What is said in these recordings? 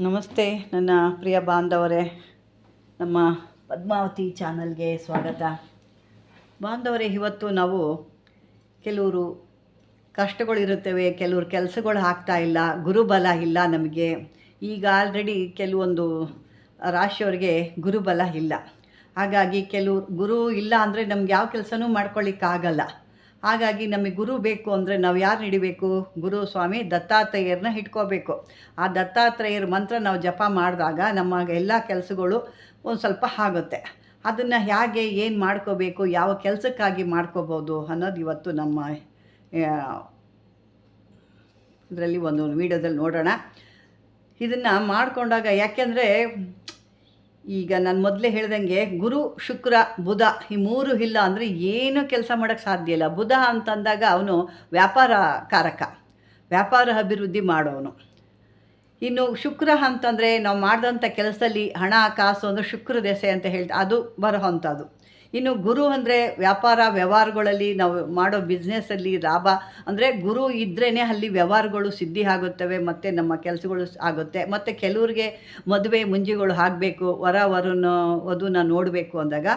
ನಮಸ್ತೆ, ನನ್ನ ಪ್ರಿಯ ಬಾಂಧವರೇ. ನಮ್ಮ ಪದ್ಮಾವತಿ ಚಾನಲ್ಗೆ ಸ್ವಾಗತ. ಬಾಂಧವರೇ, ಇವತ್ತು ನಾವು ಕೆಲವರು ಕಷ್ಟಗಳಿರುತ್ತವೆ, ಕೆಲವರು ಕೆಲಸಗಳು ಆಗ್ತಾ ಇಲ್ಲ, ಗುರುಬಲ ಇಲ್ಲ ನಮಗೆ. ಈಗ ಆಲ್ರೆಡಿ ಕೆಲವೊಂದು ರಾಶಿಯವರಿಗೆ ಗುರುಬಲ ಇಲ್ಲ. ಹಾಗಾಗಿ ಕೆಲವು ಗುರು ಇಲ್ಲ ಅಂದರೆ ನಮ್ಗೆ ಯಾವ ಕೆಲಸನೂ ಮಾಡ್ಕೊಳ್ಳಿಕ್ಕಾಗಲ್ಲ ಹಾಗಾಗಿ ನಮಗೆ ಗುರು ಬೇಕು ಅಂದರೆ ನಾವು ಯಾರು ಹಿಡಿಬೇಕು ಗುರು ಸ್ವಾಮಿ ದತ್ತಾತ್ರೇಯರನ್ನ ಇಟ್ಕೋಬೇಕು ಆ ದತ್ತಾತ್ರೇಯರ ಮಂತ್ರ ನಾವು ಜಪ ಮಾಡಿದಾಗ ನಮ್ಮ ಎಲ್ಲ ಕೆಲಸಗಳು ಒಂದು ಸ್ವಲ್ಪ ಆಗುತ್ತೆ. ಅದನ್ನು ಹೇಗೆ, ಏನು ಮಾಡ್ಕೋಬೇಕು, ಯಾವ ಕೆಲಸಕ್ಕಾಗಿ ಮಾಡ್ಕೋಬೋದು ಅನ್ನೋದು ಇವತ್ತು ನಮ್ಮ ಇದರಲ್ಲಿ ಒಂದು ವೀಡಿಯೋದಲ್ಲಿ ನೋಡೋಣ. ಇದನ್ನು ಮಾಡಿಕೊಂಡಾಗ ಯಾಕೆಂದರೆ ಈಗ ನಾನು ಮೊದಲೇ ಹೇಳ್ದಂಗೆ ಗುರು, ಶುಕ್ರ, ಬುಧ ಈ ಮೂರು ಇಲ್ಲ ಅಂದರೆ ಏನು ಕೆಲಸ ಮಾಡೋಕ್ಕೆ ಸಾಧ್ಯ ಇಲ್ಲ. ಬುಧ ಅಂತಂದಾಗ ಅವನು ವ್ಯಾಪಾರ ಕಾರಕ ವ್ಯಾಪಾರ ಅಭಿವೃದ್ಧಿ ಮಾಡೋನು. ಇನ್ನು ಶುಕ್ರ ಅಂತಂದರೆ ನಾವು ಮಾಡಿದಂಥ ಕೆಲಸದಲ್ಲಿ ಹಣ, ಕಾಸು ಅಂದರೆ ಶುಕ್ರ ದೆಸೆ ಅಂತ ಹೇಳ್ತಾ ಅದು ಬರೋ ಅಂಥದ್ದು ಇನ್ನು ಗುರು ಅಂದರೆ ವ್ಯಾಪಾರ, ವ್ಯವಹಾರಗಳಲ್ಲಿ ನಾವು ಮಾಡೋ ಬಿಸ್ನೆಸ್ಸಲ್ಲಿ ಲಾಭ. ಅಂದರೆ ಗುರು ಇದ್ರೇ ಅಲ್ಲಿ ವ್ಯವಹಾರಗಳು ಸಿದ್ಧಿ ಆಗುತ್ತವೆ, ಮತ್ತು ನಮ್ಮ ಕೆಲಸಗಳು ಆಗುತ್ತೆ. ಮತ್ತು ಕೆಲವ್ರಿಗೆ ಮದುವೆ ಮುಂಜಿಗಳು ಆಗಬೇಕು, ವರ ವರನ ವಧುನ ನೋಡಬೇಕು ಅಂದಾಗ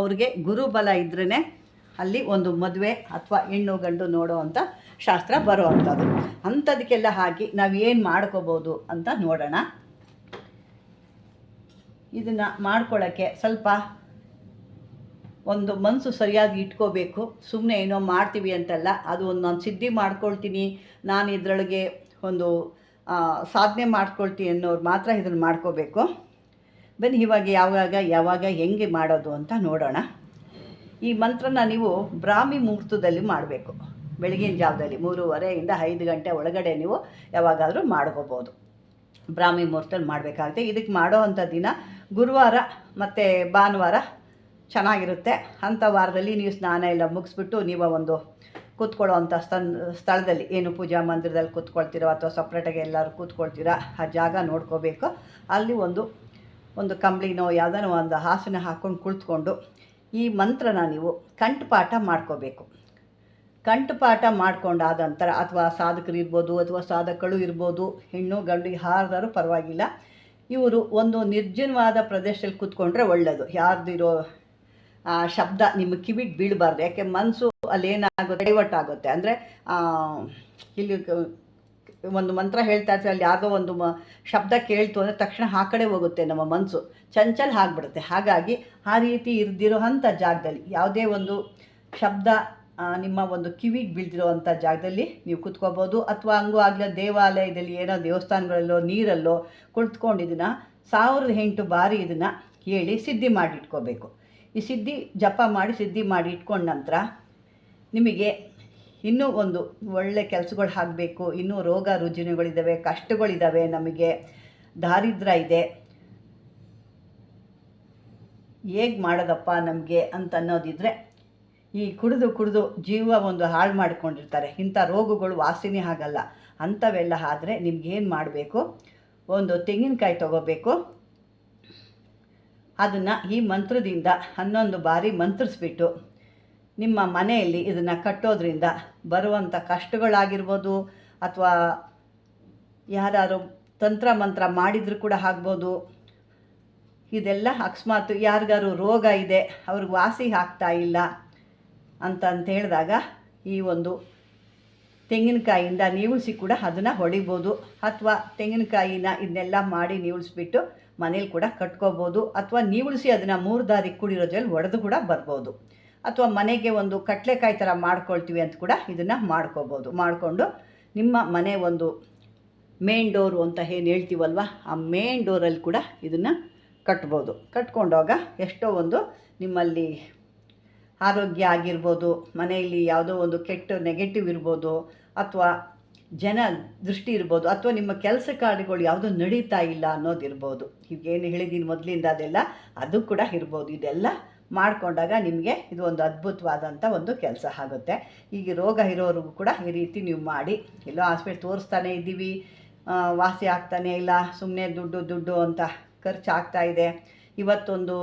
ಅವ್ರಿಗೆ ಗುರುಬಲ ಇದ್ರೇ ಅಲ್ಲಿ ಒಂದು ಮದುವೆ ಅಥವಾ ಹೆಣ್ಣು ಗಂಡು ನೋಡೋ ಅಂಥ ಶಾಸ್ತ್ರ ಬರೋ ಅಂಥದ್ದು ಅಂಥದಕ್ಕೆಲ್ಲ ಹಾಕಿ ನಾವು ಏನು ಮಾಡ್ಕೋಬೋದು ಅಂತ ನೋಡೋಣ. ಇದನ್ನು ಮಾಡ್ಕೊಳ್ಳೋಕ್ಕೆ ಸ್ವಲ್ಪ ಒಂದು ಮನಸ್ಸು ಸರಿಯಾಗಿ ಇಟ್ಕೋಬೇಕು ಸುಮ್ಮನೆ ಏನೋ ಮಾಡ್ತೀವಿ ಅಂತಲ್ಲ, ಅದು ಒಂದು ನಾನು ಸಿದ್ಧಿ ಮಾಡ್ಕೊಳ್ತೀನಿ, ನಾನು ಇದರೊಳಗೆ ಒಂದು ಸಾಧನೆ ಮಾಡ್ಕೊಳ್ತೀನಿ ಅನ್ನೋರು ಮಾತ್ರ ಇದನ್ನು ಮಾಡ್ಕೋಬೇಕು. ಬನ್ನಿ, ಇವಾಗ ಯಾವಾಗ ಯಾವಾಗ ಹೆಂಗೆ ಮಾಡೋದು ಅಂತ ನೋಡೋಣ. ಈ ಮಂತ್ರನ ನೀವು ಬ್ರಾಹ್ಮಿ ಮುಹೂರ್ತದಲ್ಲಿ ಮಾಡಬೇಕು. ಬೆಳಗಿನ ಜಾವದಲ್ಲಿ ಮೂರುವರೆಯಿಂದ ಐದು ಗಂಟೆ ಒಳಗಡೆ ನೀವು ಯಾವಾಗಾದರೂ ಮಾಡ್ಕೋಬೋದು. ಬ್ರಾಹ್ಮಿ ಮುಹೂರ್ತದಲ್ಲಿ ಮಾಡಬೇಕಾಗುತ್ತೆ. ಇದಕ್ಕೆ ಮಾಡೋ ಅಂಥ ದಿನ ಗುರುವಾರ ಮತ್ತು ಭಾನುವಾರ ಚೆನ್ನಾಗಿರುತ್ತೆ. ಅಂಥ ವಾರದಲ್ಲಿ ನೀವು ಸ್ನಾನ ಎಲ್ಲ ಮುಗಿಸ್ಬಿಟ್ಟು ನೀವು ಒಂದು ಕೂತ್ಕೊಳ್ಳೋ ಅಂಥ ಸ್ಥನ್, ಸ್ಥಳದಲ್ಲಿ ಏನು ಪೂಜಾ ಮಂದಿರದಲ್ಲಿ ಕೂತ್ಕೊಳ್ತೀರೋ ಅಥವಾ ಸಪ್ರೇಟಾಗಿ ಎಲ್ಲರೂ ಕೂತ್ಕೊಳ್ತೀರಾ ಆ ಜಾಗ ನೋಡ್ಕೋಬೇಕು. ಅಲ್ಲಿ ಒಂದು ಒಂದು ಕಂಬ್ಳಿನೋ ಯಾವುದೋ ಒಂದು ಹಾಸನ ಹಾಕ್ಕೊಂಡು ಕುಳಿತುಕೊಂಡು ಈ ಮಂತ್ರನ ನೀವು ಕಂಠಪಾಠ ಮಾಡ್ಕೋಬೇಕು. ಕಂಠಪಾಠ ಮಾಡ್ಕೊಂಡಾದ ನಂತರ ಅಥವಾ ಸಾಧಕರು ಇರ್ಬೋದು ಅಥವಾ ಸಾಧಕಗಳು ಇರ್ಬೋದು, ಹೆಣ್ಣು, ಗಂಡು ಯಾರ್ದಾರು ಪರವಾಗಿಲ್ಲ. ಇವರು ಒಂದು ನಿರ್ಜನವಾದ ಪ್ರದೇಶದಲ್ಲಿ ಕೂತ್ಕೊಂಡ್ರೆ ಒಳ್ಳೆಯದು ಯಾರ್ದಿರೋ ಆ ಶಬ್ದ ನಿಮ್ಮ ಕಿವಿಗೆ ಬೀಳಬಾರ್ದು. ಯಾಕೆ ಮನಸ್ಸು ಅಲ್ಲೇನಾಗುತ್ತೆ ಡೈವರ್ಟ್ ಆಗುತ್ತೆ ಅಂದರೆ ಇಲ್ಲಿ ಒಂದು ಮಂತ್ರ ಹೇಳ್ತಾ ಇರ್ತೀವಿ, ಅಲ್ಲಿ ಯಾವುದೋ ಒಂದು ಮ, ಶಬ್ದ ಕೇಳ್ತು ಅಂದರೆ ತಕ್ಷಣ ಆ ಕಡೆ ಹೋಗುತ್ತೆ ನಮ್ಮ ಮನಸ್ಸು ಚಂಚಲ್ ಆಗಿಬಿಡುತ್ತೆ. ಹಾಗಾಗಿ ಆ ರೀತಿ ಇರ್ದಿರೋ ಅಂಥ ಜಾಗದಲ್ಲಿ, ಯಾವುದೇ ಒಂದು ಶಬ್ದ ನಿಮ್ಮ ಒಂದು ಕಿವಿಗೆ ಬೀಳ್ದಿರೋ ಅಂಥ ಜಾಗದಲ್ಲಿ ನೀವು ಕುತ್ಕೋಬೋದು. ಅಥವಾ ಹಂಗೂ ಆಗಲೇ, ದೇವಾಲಯದಲ್ಲಿ ಏನೋ ದೇವಸ್ಥಾನಗಳಲ್ಲೋ, ನೀರಲ್ಲೋ ಕುಳಿತುಕೊಂಡು ಇದನ್ನು ಸಾವಿರದ ಎಂಟು ಬಾರಿ ಇದನ್ನು ಹೇಳಿ ಸಿದ್ಧಿ ಮಾಡಿ ಇಟ್ಕೋಬೇಕು ಈ ಸಿದ್ಧಿ ಜಪ ಮಾಡಿ ಸಿದ್ಧಿ ಮಾಡಿ ಇಟ್ಕೊಂಡ ನಂತರ ನಿಮಗೆ ಇನ್ನೂ ಒಂದು ಒಳ್ಳೆ ಕೆಲಸಗಳು ಆಗಬೇಕು, ಇನ್ನೂ ರೋಗ ರುಜಿನಗಳಿದ್ದಾವೆ ಕಷ್ಟಗಳಿದ್ದಾವೆ ನಮಗೆ ದಾರಿದ್ರ್ಯ ಇದೆ. ಹೇಗೆ ಮಾಡೋದಪ್ಪ ನಮಗೆ ಅಂತ ಅನ್ನೋದಿದ್ರೆ, ಈ ಕುಡಿದು ಕುಡಿದು ಜೀವ ಒಂದು ಹಾಳು ಮಾಡಿಕೊಂಡಿರ್ತಾರೆ. ಇಂಥ ರೋಗಗಳು ವಾಸಿನೇ ಆಗಲ್ಲ. ಅಂಥವೆಲ್ಲ ಆದರೆ ನಿಮ್ಗೇನು ಮಾಡಬೇಕು? ಒಂದು ತೆಂಗಿನಕಾಯಿ ತಗೋಬೇಕು. ಅದನ್ನು ಈ ಮಂತ್ರದಿಂದ ಹನ್ನೊಂದು ಬಾರಿ ಮಂತ್ರಿಸ್ಬಿಟ್ಟು ನಿಮ್ಮ ಮನೆಯಲ್ಲಿ ಇದನ್ನು ಕಟ್ಟೋದ್ರಿಂದ ಬರುವಂಥ ಕಷ್ಟಗಳಾಗಿರ್ಬೋದು ಅಥವಾ ಯಾರು ತಂತ್ರ ಮಂತ್ರ ಮಾಡಿದರೂ ಕೂಡ ಆಗ್ಬೋದು. ಇದೆಲ್ಲ ಅಕಸ್ಮಾತ್ ಯಾರಿಗಾರು ರೋಗ ಇದೆ, ಅವ್ರಿಗೆ ವಾಸಿ ಆಗ್ತಾ ಇಲ್ಲ ಅಂತ ಹೇಳಿದಾಗ ಈ ಒಂದು ತೆಂಗಿನಕಾಯಿಯಿಂದ ನೀವುಳಿಸಿ ಕೂಡ ಅದನ್ನು ಹೊಡಿಬೋದು. ಅಥವಾ ತೆಂಗಿನಕಾಯಿನ ಇದನ್ನೆಲ್ಲ ಮಾಡಿ ನೀವುಳಿಸ್ಬಿಟ್ಟು ಮನೇಲಿ ಕೂಡ ಕಟ್ಕೋಬೋದು, ಅಥವಾ ನೀವುಳಿಸಿ ಅದನ್ನು ಮೂರು ದಾರಿ ಕುಡಿರೋ ಜೊತೆ ಒಡೆದು ಕೂಡ ಬರ್ಬೋದು. ಅಥವಾ ಮನೆಗೆ ಒಂದು ಕಟ್ಲೆಕಾಯಿ ಥರ ಮಾಡ್ಕೊಳ್ತೀವಿ ಅಂತ ಕೂಡ ಇದನ್ನು ಮಾಡ್ಕೋಬೋದು. ಮಾಡಿಕೊಂಡು ನಿಮ್ಮ ಮನೆ ಒಂದು ಮೇನ್ ಡೋರು ಅಂತ ಏನು ಹೇಳ್ತೀವಲ್ವ, ಆ ಮೇನ್ ಡೋರಲ್ಲಿ ಕೂಡ ಇದನ್ನು ಕಟ್ಬೋದು. ಕಟ್ಕೊಂಡಾಗ ಎಷ್ಟೋ ಒಂದು ನಿಮ್ಮಲ್ಲಿ ಆರೋಗ್ಯ ಆಗಿರ್ಬೋದು, ಮನೆಯಲ್ಲಿ ಯಾವುದೋ ಒಂದು ಕೆಟ್ಟ ನೆಗೆಟಿವ್ ಇರ್ಬೋದು, ಅಥವಾ ಜನ ದೃಷ್ಟಿ ಇರ್ಬೋದು ಅಥವಾ ನಿಮ್ಮ ಕೆಲಸ ಕಾರ್ಯಗಳು ಯಾವುದು ನಡೀತಾ ಇಲ್ಲ ಅನ್ನೋದಿರ್ಬೋದು. ಈಗೇನು ಹೇಳಿದ್ದೀನಿ ಮೊದಲಿಂದ ಅದೆಲ್ಲ, ಅದು ಕೂಡ ಇರ್ಬೋದು. ಇದೆಲ್ಲ ಮಾಡಿಕೊಂಡಾಗ ನಿಮಗೆ ಇದು ಒಂದು ಅದ್ಭುತವಾದಂಥ ಒಂದು ಕೆಲಸ ಆಗುತ್ತೆ. ಈಗ ರೋಗ ಇರೋರಿಗೂ ಕೂಡ ಈ ರೀತಿ ನೀವು ಮಾಡಿ. ಎಲ್ಲೋ ಹಾಸ್ಪಿಟ್ಲ್ ತೋರಿಸ್ತಾನೆ ಇದ್ದೀವಿ. ವಾಸಿ ಆಗ್ತಾನೆ ಇಲ್ಲ. ಸುಮ್ಮನೆ ದುಡ್ಡು ದುಡ್ಡು ಅಂತ ಖರ್ಚು ಆಗ್ತಾ ಇದೆ. ಇವತ್ತೊಂದು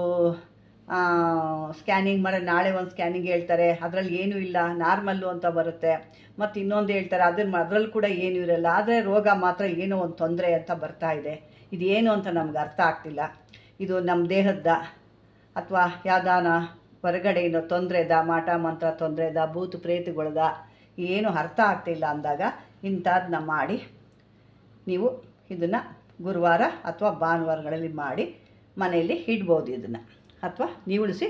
ಸ್ಕ್ಯಾನಿಂಗ್ ಮಾಡೋ, ನಾಳೆ ಒಂದು ಸ್ಕ್ಯಾನಿಂಗ್ ಹೇಳ್ತಾರೆ, ಅದರಲ್ಲಿ ಏನೂ ಇಲ್ಲ, ನಾರ್ಮಲ್ಲು ಅಂತ ಬರುತ್ತೆ. ಮತ್ತು ಇನ್ನೊಂದು ಹೇಳ್ತಾರೆ ಅದನ್ನ ಅದರಲ್ಲಿ ಕೂಡ ಏನೂ ಇರಲ್ಲ, ಆದರೆ ರೋಗ ಮಾತ್ರ ಏನೋ ಒಂದು ತೊಂದರೆ ಅಂತ ಬರ್ತಾ ಇದೆ. ಇದೇನು ಅಂತ ನಮ್ಗೆ ಅರ್ಥ ಆಗ್ತಿಲ್ಲ. ಇದು ನಮ್ಮ ದೇಹದ ಅಥವಾ ಯಾವ್ದಾನ ಹೊರಗಡೆಯಿಂದ ತೊಂದರೆದ, ಮಾಟ ಮಂತ್ರ ತೊಂದರೆದ, ಭೂತ ಪ್ರೇತಗಳದ, ಏನು ಅರ್ಥ ಆಗ್ತಿಲ್ಲ ಅಂದಾಗ ಇಂಥದ್ದನ್ನ ಮಾಡಿ, ನೀವು ಇದನ್ನು ಗುರುವಾರ ಅಥವಾ ಭಾನುವಾರಗಳಲ್ಲಿ ಮಾಡಿ ಮನೆಯಲ್ಲಿ ಇಡ್ಬೋದು ಇದನ್ನು. ಅಥವಾ ನೀವುಳಿಸಿ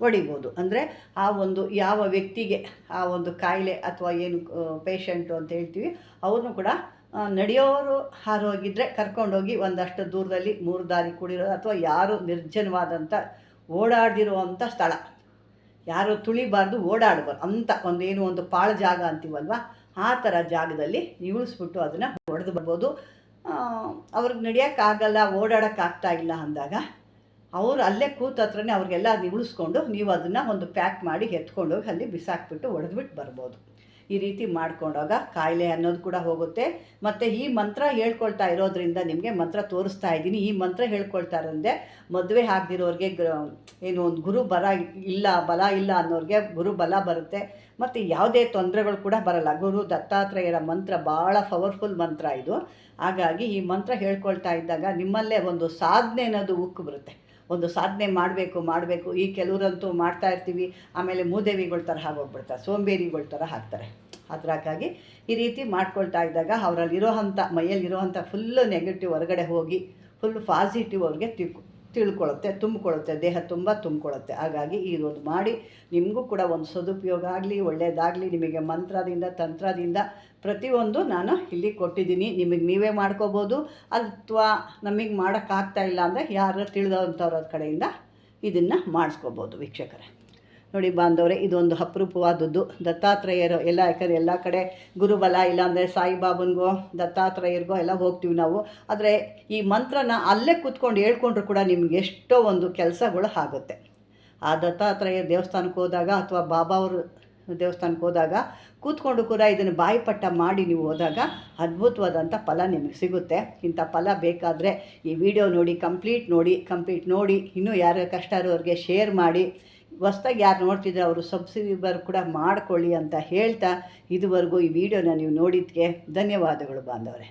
ಹೊಡಿಬೋದು. ಅಂದರೆ ಆ ಒಂದು ಯಾವ ವ್ಯಕ್ತಿಗೆ ಆ ಒಂದು ಕಾಯಿಲೆ ಅಥವಾ ಏನು ಪೇಷಂಟು ಅಂತ ಹೇಳ್ತೀವಿ ಅವ್ರನ್ನೂ ಕೂಡ ನಡೆಯೋರು ಹಾರೋಗಿದ್ದರೆ ಕರ್ಕೊಂಡೋಗಿ ಒಂದಷ್ಟು ದೂರದಲ್ಲಿ ಮೂರು ದಾರಿ ಕೂಡಿರೋ ಅಥವಾ ಯಾರು ನಿರ್ಜನವಾದಂಥ ಓಡಾಡಿರುವಂಥ ಸ್ಥಳ. ಯಾರು ತುಳಿಬಾರ್ದು, ಓಡಾಡಬಾರ್ದು. ಅಂತ ಏನು ಒಂದು ಪಾಳು ಜಾಗ ಅಂತೀವಲ್ವ, ಆ ಥರ ಜಾಗದಲ್ಲಿ ಇಳಿಸ್ಬಿಟ್ಟು ಅದನ್ನು ಹೊಡೆದು ಬರ್ಬೋದು. ಅವ್ರಿಗೆ ನಡೆಯೋಕ್ಕಾಗಲ್ಲ, ಓಡಾಡೋಕ್ಕಾಗ್ತಾ ಇಲ್ಲ ಅಂದಾಗ ಅವರು ಅಲ್ಲೇ ಕೂತ ಹತ್ರನೇ ಅವ್ರಿಗೆಲ್ಲ ಉಳಿಸ್ಕೊಂಡು ನೀವು ಅದನ್ನು ಒಂದು ಪ್ಯಾಕ್ ಮಾಡಿ ಎತ್ಕೊಂಡೋಗಿ ಅಲ್ಲಿ ಬಿಸಾಕ್ಬಿಟ್ಟು ಒಡೆದ್ಬಿಟ್ಟು ಬರ್ಬೋದು. ಈ ರೀತಿ ಮಾಡ್ಕೊಂಡಾಗ ಕಾಯಿಲೆ ಅನ್ನೋದು ಕೂಡ ಹೋಗುತ್ತೆ. ಮತ್ತು ಈ ಮಂತ್ರ ಹೇಳ್ಕೊಳ್ತಾ ಇರೋದ್ರಿಂದ ನಿಮಗೆ ಮಂತ್ರ ತೋರಿಸ್ತಾ ಇದ್ದೀನಿ. ಈ ಮಂತ್ರ ಹೇಳ್ಕೊಳ್ತಾ ಇರೋದ್ರೆ ಮದುವೆ ಆಗದಿರೋರಿಗೆ ಏನು ಒಂದು ಗುರು ಬರ ಇಲ್ಲ, ಬಲ ಇಲ್ಲ ಅನ್ನೋರಿಗೆ ಗುರು ಬಲ ಬರುತ್ತೆ. ಮತ್ತು ಯಾವುದೇ ತೊಂದರೆಗಳು ಕೂಡ ಬರಲ್ಲ. ಗುರು ದತ್ತಾತ್ರೇಯರ ಮಂತ್ರ ಭಾಳ ಪವರ್ಫುಲ್ ಮಂತ್ರ ಇದು. ಹಾಗಾಗಿ ಈ ಮಂತ್ರ ಹೇಳ್ಕೊಳ್ತಾ ಇದ್ದಾಗ ನಿಮ್ಮಲ್ಲೇ ಒಂದು ಸಾಧನೆ ಅನ್ನೋದು ಉಕ್ಕು ಬರುತ್ತೆ. ಒಂದು ಸಾಧನೆ ಮಾಡಬೇಕು ಮಾಡಬೇಕು. ಈ ಕೆಲವರಂತೂ ಮಾಡ್ತಾ ಇರ್ತೀವಿ. ಆಮೇಲೆ ಮೂದೇವಿಗಳ ಥರ ಆಗೋಗ್ಬಿಡ್ತಾರೆ ಸೋಂಬೇರಿಗಳ ಥರ ಹಾಕ್ತಾರೆ. ಅದಕ್ಕಾಗಿ ಈ ರೀತಿ ಮಾಡ್ಕೊಳ್ತಾ ಇದ್ದಾಗ ಅವರಲ್ಲಿರೋ ಅಂಥ ಮೈಯಲ್ಲಿರೋ ಅಂಥ ಫುಲ್ಲು ನೆಗೆಟಿವ್ ಹೊರಗಡೆ ಹೋಗಿ, ಫುಲ್ ಪಾಸಿಟಿವ್ ಅವ್ರಿಗೆ ತಿಳ್ಕೊ ತಿಳ್ಕೊಳ್ಳುತ್ತೆ ತುಂಬಿಕೊಳ್ಳುತ್ತೆ ದೇಹ ತುಂಬ ತುಂಬಿಕೊಳ್ಳುತ್ತೆ ಹಾಗಾಗಿ ಇದೊಂದು ಮಾಡಿ, ನಿಮಗೂ ಕೂಡ ಒಂದು ಸದುಪಯೋಗ ಆಗಲಿ ಒಳ್ಳೆಯದಾಗಲಿ ನಿಮಗೆ ಮಂತ್ರದಿಂದ, ತಂತ್ರದಿಂದ ಪ್ರತಿಯೊಂದು ನಾನು ಇಲ್ಲಿ ಕೊಟ್ಟಿದ್ದೀನಿ. ನಿಮಗೆ ನೀವೇ ಮಾಡ್ಕೋಬೋದು. ಅಥವಾ ನಮಗೆ ಮಾಡೋಕ್ಕಾಗ್ತಾ ಇಲ್ಲ ಅಂದರೆ ಯಾರು ತಿಳಿದಂಥವ್ರ ಕಡೆಯಿಂದ ಇದನ್ನು ಮಾಡಿಸ್ಕೋಬೋದು ವೀಕ್ಷಕರೇ. ನೋಡಿ ಬಾಂಧವರೇ, ಇದೊಂದು ಅಪರೂಪವಾದದ್ದು. ದತ್ತಾತ್ರೇಯರು ಎಲ್ಲ, ಯಾಕಂದರೆ ಎಲ್ಲ ಕಡೆ ಗುರುಬಲ ಇಲ್ಲಾಂದರೆ ಸಾಯಿಬಾಬನಿಗೋ, ದತ್ತಾತ್ರೇಯರಿಗೋ ಎಲ್ಲ ಹೋಗ್ತೀವಿ ನಾವು. ಆದರೆ ಈ ಮಂತ್ರನ ಅಲ್ಲೇ ಕೂತ್ಕೊಂಡು ಹೇಳ್ಕೊಂಡ್ರು ಕೂಡ ನಿಮ್ಗೆ ಎಷ್ಟೋ ಒಂದು ಕೆಲಸಗಳು ಆಗುತ್ತೆ. ಆ ದತ್ತಾತ್ರೇಯ ದೇವಸ್ಥಾನಕ್ಕೆ ಹೋದಾಗ ಅಥವಾ ಬಾಬಾ ಅವರು ದೇವಸ್ಥಾನಕ್ಕೆ ಹೋದಾಗ ಕೂತ್ಕೊಂಡು ಕೂಡ ಇದನ್ನು ಬಾಯಿಪಟ್ಟ ಮಾಡಿ ನೀವು ಹೋದಾಗ ಅದ್ಭುತವಾದಂಥ ಫಲ ನಿಮಗೆ ಸಿಗುತ್ತೆ. ಇಂಥ ಫಲ ಬೇಕಾದರೆ ಈ ವಿಡಿಯೋ ನೋಡಿ, ಕಂಪ್ಲೀಟ್ ನೋಡಿ ಕಂಪ್ಲೀಟ್ ನೋಡಿ, ಇನ್ನೂ ಯಾರು ಕಷ್ಟ ಇರೋರಿಗೆ ಶೇರ್ ಮಾಡಿ ಹೊಸ್ದಾಗಿ ಯಾರು ನೋಡ್ತಿದ್ರೆ ಅವರು ಸಬ್ಸ್ಕ್ರೈಬರ್ ಕೂಡ ಮಾಡ್ಕೊಳ್ಳಿ ಅಂತ ಹೇಳ್ತಾ ಇದುವರೆಗೂ ಈ ವಿಡಿಯೋನ ನೀವು ನೋಡಿದ್ದಕ್ಕೆ ಧನ್ಯವಾದಗಳು ಬಾಂಧವರೇ.